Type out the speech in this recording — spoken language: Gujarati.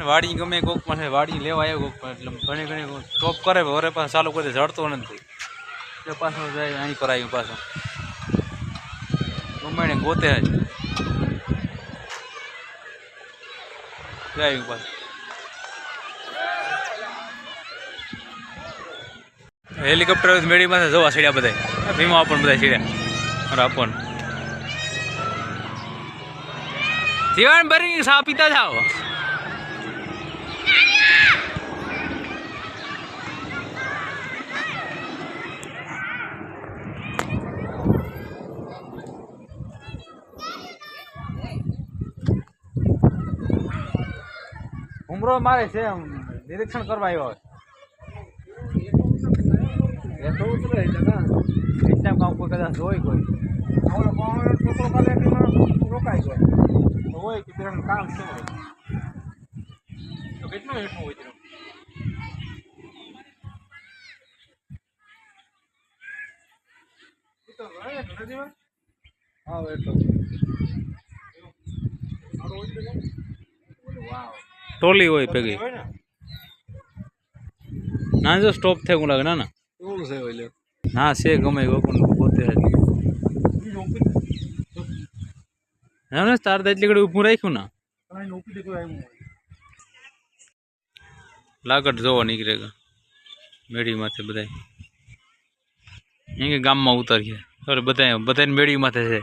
ને વાડી ગમે કોક પાસે વાડી લેવા આવ્યો કોક એટલે ઘણી ઘણી ટોપ કરે વરે પાસે ચાલુ કરી જડતો નથી. એટલે પાછો જાય, અહીં આવ્યું પાછો. ગમે ગોતે જ. જાય પાછું. હેલિકોપ્ટર મેળીમાં જોવા સીડ્યા બધા ભીમા આપણ બધા સીડ્યા. અરે આપણ. જીવન ભરી સા પીતા જાઓ ઉમરો મારે છે નિરીક્ષણ કરવા આવ્યો એ તો ઉતરે એટલે કામ કોઈ કદાચ હોય કોઈ. છોકરો કાલે એમાં રોકાઈ હોય કે પેલાનું કામ શું હોય તો કેટલું હેઠું હોય તેનું છે હા એટલો? વાવ. ટોલી હોય ભેગી હોય ને ના જો સ્ટોપ થાય એવું લાગે ના ના એવું છે ઓલે ના છે ગમે ગોકુંડ પોતે જ ઈ ઉપી એમ ને તાર તો એટલી ઘડી ઊભું રાખ્યું ને અને ઉપી દેતો આવ્યું હોય લાગટ જોવા નીકળે ગયા મેળીમાંથી બધા અહીં કે ગામમાં ઉતરીએ અરે બધા બધાને મેળીમાંથી છે